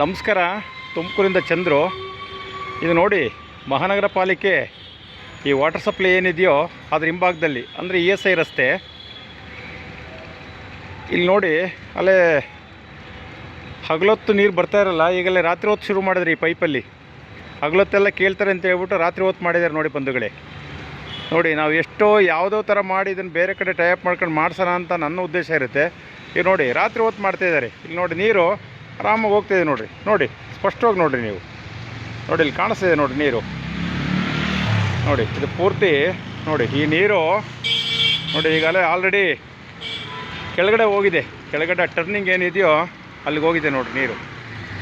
ನಮಸ್ಕಾರ, ತುಮಕೂರಿಂದ ಚಂದ್ರು. ಇದು ನೋಡಿ, ಮಹಾನಗರ ಪಾಲಿಕೆ ಈ ವಾಟರ್ ಸಪ್ಲೈ ಏನಿದೆಯೋ ಅದ್ರ ಹಿಂಭಾಗದಲ್ಲಿ, ಅಂದರೆ ಇ ಎಸ್ ಐ ರಸ್ತೆ. ಇಲ್ಲಿ ನೋಡಿ, ಅಲ್ಲೇ ಹಗಲೊತ್ತು ನೀರು ಬರ್ತಾ ಇರಲ್ಲ, ಈಗಲೇ ರಾತ್ರಿ ಹೊತ್ತು ಶುರು ಮಾಡಿದ್ರಿ ಈ ಪೈಪಲ್ಲಿ ಹಗಲೊತ್ತೆಲ್ಲ ಕೇಳ್ತಾರೆ ಅಂತ ಹೇಳ್ಬಿಟ್ಟು ರಾತ್ರಿ ಹೊತ್ತು ಮಾಡಿದ್ದಾರೆ ನೋಡಿ ಬಂಧುಗಳೇ. ನೋಡಿ, ನಾವು ಎಷ್ಟೋ ಯಾವುದೋ ಥರ ಮಾಡಿ ಇದನ್ನು ಬೇರೆ ಕಡೆ ಟೈಪ್ ಮಾಡ್ಕೊಂಡು ಮಾಡ್ಸೋಣ ಅಂತ ನನ್ನ ಉದ್ದೇಶ ಇರುತ್ತೆ. ಈಗ ನೋಡಿ, ರಾತ್ರಿ ಹೊತ್ತು ಮಾಡ್ತಾ ಇದ್ದಾರೆ. ಇಲ್ಲಿ ನೋಡಿ, ನೀರು ಆರಾಮಾಗಿ ಹೋಗ್ತಿದೆ ನೋಡಿರಿ. ನೋಡಿ, ಸ್ಪಷ್ಟವಾಗಿ ನೋಡಿರಿ ನೀವು. ನೋಡಿ, ಇಲ್ಲಿ ಕಾಣಿಸ್ತಿದೆ ನೋಡಿ ನೀರು. ನೋಡಿ, ಇದು ಪೂರ್ತಿ, ನೋಡಿ, ಈ ನೀರು, ನೋಡಿ, ಈಗಲೇ ಆಲ್ರೆಡಿ ಕೆಳಗಡೆ ಹೋಗಿದೆ. ಕೆಳಗಡೆ ಟರ್ನಿಂಗ್ ಏನಿದೆಯೋ ಅಲ್ಲಿಗೆ ಹೋಗಿದೆ ನೋಡಿ ನೀರು.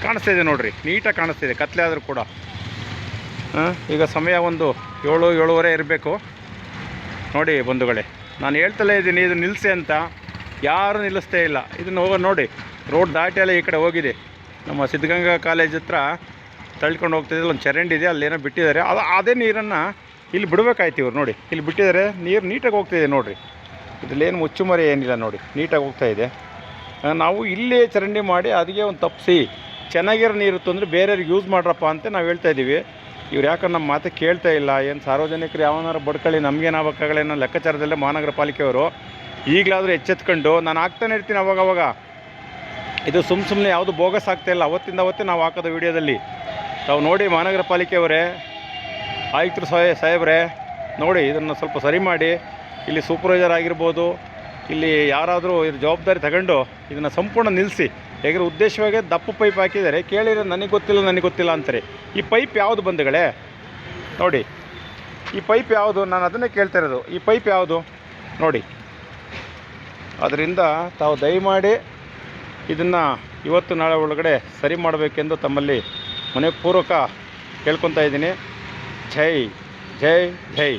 ಕಾಣಿಸ್ತಿದೆ ನೋಡಿರಿ, ನೀಟಾಗಿ ಕಾಣಿಸ್ತಿದೆ, ಕತ್ಲೆ ಆದರೂ ಕೂಡ. ಈಗ ಸಮಯ ಒಂದು ಏಳು, ಏಳುವರೆ ಇರಬೇಕು. ನೋಡಿ ಬಂಧುಗಳೇ, ನಾನು ಹೇಳ್ತಲೇ ಇದ್ದೀನಿ, ಇದು ನಿಲ್ಲಿಸಿ ಅಂತ. ಯಾರು ನಿಲ್ಲಿಸ್ತೇ ಇಲ್ಲ. ಇದನ್ನು ಹೋಗೋ ನೋಡಿ, ರೋಡ್ ದಾಟಿ ಎಲ್ಲ ಈ ಕಡೆ ಹೋಗಿದೆ. ನಮ್ಮ ಸಿದ್ಧಗಂಗಾ ಕಾಲೇಜ್ ಹತ್ರ ತಳ್ಕೊಂಡು ಹೋಗ್ತಿದ್ದಲ್ಲಿ ಒಂದು ಚರಂಡಿ ಇದೆ, ಅಲ್ಲೇನೋ ಬಿಟ್ಟಿದ್ದಾರೆ. ಅದು, ಅದೇ ನೀರನ್ನು ಇಲ್ಲಿ ಬಿಡಬೇಕಾಯ್ತು ಇವ್ರು ನೋಡಿ. ಇಲ್ಲಿ ಬಿಟ್ಟಿದ್ದಾರೆ, ನೀರು ನೀಟಾಗಿ ಹೋಗ್ತಿದೆ ನೋಡಿರಿ. ಇದರಲ್ಲೇನು ಮುಚ್ಚುಮರೆ ಏನಿಲ್ಲ ನೋಡಿ, ನೀಟಾಗಿ ಹೋಗ್ತಾ ಇದೆ. ನಾವು ಇಲ್ಲೇ ಚರಂಡಿ ಮಾಡಿ ಅದಕ್ಕೆ ಒಂದು ತಪ್ಪಿಸಿ ಚೆನ್ನಾಗಿರೋ ನೀರು ತಂದರೆ ಬೇರೆಯವ್ರಿಗೆ ಯೂಸ್ ಮಾಡ್ರಪ್ಪ ಅಂತ ನಾವು ಹೇಳ್ತಾ ಇದ್ದೀವಿ ಇವ್ರು ಯಾಕಂದ್ರೆ ನಮ್ಮ ಮಾತು ಕೇಳ್ತಾ ಇಲ್ಲ, ಏನು ಸಾರ್ವಜನಿಕರು ಯಾವನಾರು ಬಡ್ಕೊಳ್ಳಿ ನಮಗೇನಾಗಬೇಕಾಗಲೇನೋ ಲೆಕ್ಕಾಚಾರದಲ್ಲೇ ಮಹಾನಗರ ಪಾಲಿಕೆಯವರು ಈಗಲಾದರೂ ಎಚ್ಚೆತ್ಕೊಂಡು, ನಾನು ಹಾಕ್ತಾನೆ ಇರ್ತೀನಿ ಅವಾಗ ಅವಾಗ. ಇದು ಸುಮ್ಮ ಸುಮ್ಮನೆ ಯಾವುದು ಬೋಗಸ್ ಆಗ್ತಾ ಇಲ್ಲ. ಅವತ್ತಿಂದ ಅವತ್ತೇ ನಾವು ಹಾಕೋದು ವಿಡಿಯೋದಲ್ಲಿ. ತಾವು ನೋಡಿ ಮಹಾನಗರ ಪಾಲಿಕೆಯವರೇ, ಆಯುಕ್ತರು ಸಾಹೇ, ಸಾಹೇಬ್ರೆ, ನೋಡಿ ಇದನ್ನು ಸ್ವಲ್ಪ ಸರಿ ಮಾಡಿ. ಇಲ್ಲಿ ಸೂಪರ್ವೈಸರ್ ಆಗಿರ್ಬೋದು, ಇಲ್ಲಿ ಯಾರಾದರೂ ಇದ್ರ ಜವಾಬ್ದಾರಿ ತಗೊಂಡು ಇದನ್ನು ಸಂಪೂರ್ಣ ನಿಲ್ಲಿಸಿ ಹೇಗೆ ಉದ್ದೇಶವಾಗಿ ದಪ್ಪ ಪೈಪ್ ಹಾಕಿದ್ದಾರೆ. ಕೇಳಿರೋ ನನಗೆ ಗೊತ್ತಿಲ್ಲ ನನಗೆ ಗೊತ್ತಿಲ್ಲ ಅಂತಾರೆ. ಈ ಪೈಪ್ ಯಾವುದು ಬಂಧುಗಳೇ? ನೋಡಿ, ಈ ಪೈಪ್ ಯಾವುದು? ನಾನು ಅದನ್ನೇ ಕೇಳ್ತಾ ಇರೋದು. ಈ ಪೈಪ್ ಯಾವುದು? ನೋಡಿ. ಅದರಿಂದ ತಾವು ದಯಮಾಡಿ ಇದನ್ನು ಇವತ್ತು ನಾಳೆ ಒಳಗಡೆ ಸರಿ ಮಾಡಬೇಕೆಂದು ತಮ್ಮಲ್ಲಿ ಮನೆಪೂರ್ವಕ ಕೇಳ್ಕೊತಾ ಇದ್ದೀನಿ. ಜೈ ಜೈ ಜೈ.